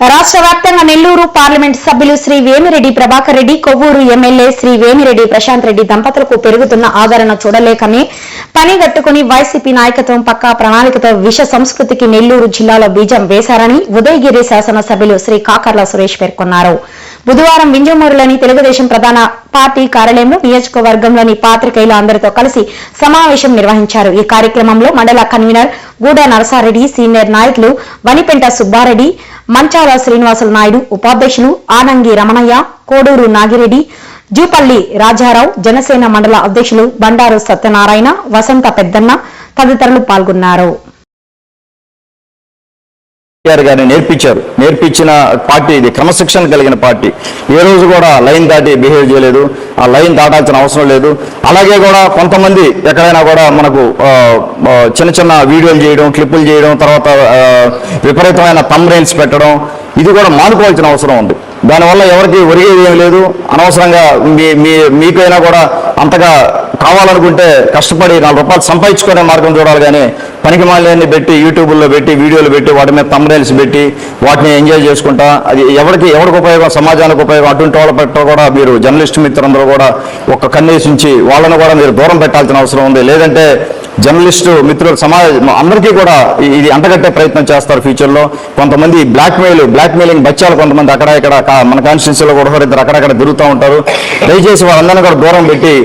రాష్ట్ర వ్యాప్తంగా నెల్లూరు పార్లమెంట్ సభ్యులు శ్రీ వేమిరెడ్డి ప్రభాకర్ రెడ్డి కొవ్వూరు ఎమ్మెల్యే శ్రీ వేమిరెడ్డి ప్రశాంత్ రెడ్డి దంపతులకు పెరుగుతున్న ఆదరణ చూడలేకనే పనిగట్టుకుని వైసీపీ నాయకత్వం పక్కా ప్రణాళికతో విష సంస్కృతికి నెల్లూరు జిల్లాలో బీజం వేశారని ఉదయగిరి శాసనసభ్యులు శ్రీ కాకర్ల సురేష్ పేర్కొన్నారు. బుధవారం వింజమూరులోని తెలుగుదేశం ప్రధాన పార్టీ కార్యాలయంలో నియోజకవర్గంలోని పాత్రికేయులు అందరితో కలిసి సమావేశం నిర్వహించారు. ఈ కార్యక్రమంలో మండల కన్వీనర్ గూడ నరసారెడ్డి సీనియర్ నాయకులు వనిపెంట సుబ్బారెడ్డి మంచాల శ్రీనివాసులు నాయుడు ఉపాధ్యక్షులు ఆనంగి రమణయ్య కోడూరు నాగిరెడ్డి జూపల్లి రాజారావు జనసేన మండల అధ్యక్షులు బండారు సత్యనారాయణ వసంత పెద్దన్న తదితరులు పాల్గొన్నారు. గారు గారిని నేర్పించారు. నేర్పించిన పార్టీ ఇది. క్రమశిక్షణ కలిగిన పార్టీ. ఏ రోజు కూడా లైన్ దాటి బిహేవ్ చేయలేదు. ఆ లైన్ దాటాల్సిన అవసరం లేదు. అలాగే కూడా కొంతమంది ఎక్కడైనా కూడా మనకు చిన్న చిన్న వీడియోలు చేయడం క్లిప్పులు చేయడం తర్వాత విపరీతమైన తమ్రైల్స్ పెట్టడం ఇది కూడా మానుకోవాల్సిన అవసరం ఉంది. దానివల్ల ఎవరికి ఒరిగేది ఏం లేదు. అనవసరంగా మీ మీ మీకైనా కూడా అంతగా కావాలనుకుంటే కష్టపడి నాలుగు రూపాయలు సంపాదించుకునే మార్గం చూడాలి కానీ పనికి మాలని పెట్టి యూట్యూబ్లో పెట్టి వీడియోలు పెట్టి వాటి మీద తమ్రైల్స్ పెట్టి వాటిని ఎంజాయ్ చేసుకుంటా. అది ఎవరికి ఎవరికి ఉపయోగం? సమాజానికి ఉపయోగం? అటువంటి వాళ్ళ పట్ల కూడా మీరు జర్నలిస్ట్ మిత్రులందరూ కూడా ఒక కన్నేసి ఉంచి వాళ్ళను కూడా మీరు దూరం పెట్టాల్సిన అవసరం ఉంది. లేదంటే జర్నలిస్టు మిత్రులు సమాజం అందరికీ కూడా ఇది అంటగట్టే ప్రయత్నం చేస్తారు ఫ్యూచర్లో. కొంతమంది బ్లాక్ బ్లాక్మెయిలింగ్ బ్లాక్ బచ్చాలు కొంతమంది అక్కడ ఇక్కడ మన కాన్స్టిట్యూన్సీలో కూడా ఒకరిద్దరు అక్కడక్కడ తిరుగుతూ ఉంటారు. దయచేసి వాళ్ళందరినీ కూడా దూరం పెట్టి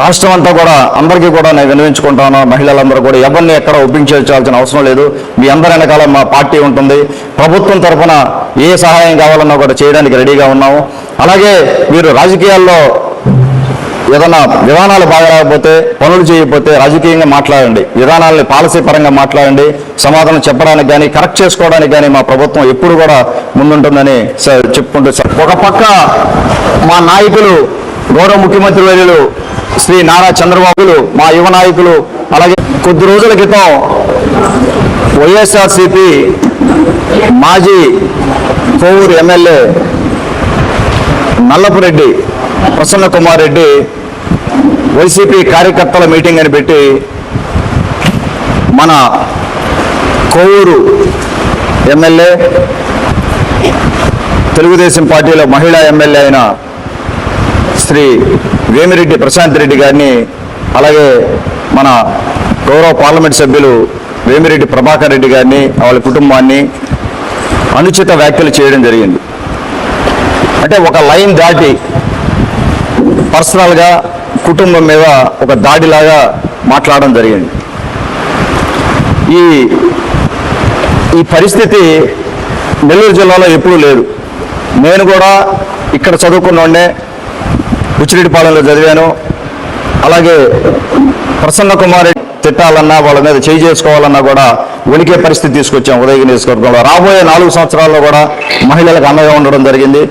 రాష్ట్రం అంతా కూడా అందరికీ కూడా నేను విన్నవించుకుంటాను. మహిళలందరూ కూడా ఎవరిని ఎక్కడ ఒప్పించాల్సిన అవసరం లేదు. మీ అందరి వెనకాల మా పార్టీ ఉంటుంది. ప్రభుత్వం తరఫున ఏ సహాయం కావాలన్నా కూడా చేయడానికి రెడీగా ఉన్నాము. అలాగే మీరు రాజకీయాల్లో ఏదన్నా విధానాలు బాగా రాకపోతే పనులు చేయకపోతే రాజకీయంగా మాట్లాడండి. విధానాలని పాలసీ పరంగా మాట్లాడండి. సమాధానం చెప్పడానికి కానీ కరెక్ట్ చేసుకోవడానికి కానీ మా ప్రభుత్వం ఎప్పుడు కూడా ముందుంటుందని చెప్పుకుంటూ సార్ ఒక పక్క మా నాయకులు గౌరవ ముఖ్యమంత్రి వర్యులు శ్రీ నారా చంద్రబాబులు మా యువ నాయకులు అలాగే కొద్ది రోజుల క్రితం వైఎస్ఆర్సిపి మాజీ కోవూరు ఎమ్మెల్యే నల్లపురెడ్డి ప్రసన్న కుమార్ రెడ్డి వైసీపీ కార్యకర్తల మీటింగ్ అని పెట్టి మన కోవూరు ఎమ్మెల్యే తెలుగుదేశం పార్టీలో మహిళా ఎమ్మెల్యే అయిన శ్రీ వేమిరెడ్డి ప్రశాంత్ రెడ్డి గారిని అలాగే మన గౌరవ పార్లమెంట్ సభ్యులు వేమిరెడ్డి ప్రభాకర్ రెడ్డి గారిని వాళ్ళ కుటుంబాన్ని అనుచిత వ్యాఖ్యలు చేయడం జరిగింది. అంటే ఒక లైన్ దాటి పర్సనల్గా కుటుంబం మీద ఒక దాడిలాగా మాట్లాడడం జరిగింది. ఈ ఈ పరిస్థితి నెల్లూరు జిల్లాలో ఎప్పుడూ లేదు. నేను కూడా ఇక్కడ చదువుకున్నోడే బుచ్చిరెడ్డిపాలెంలో చదివాను. అలాగే ప్రసన్న కుమార్ తిట్టాలన్నా వాళ్ళ మీద చేయి చేసుకోవాలన్నా కూడా వణికే పరిస్థితి తీసుకొచ్చాం ఉదయగిరి నియోజకవర్గంలో. రాబోయే నాలుగు సంవత్సరాల్లో కూడా మహిళలకు అన్నగా ఉండడం జరిగింది.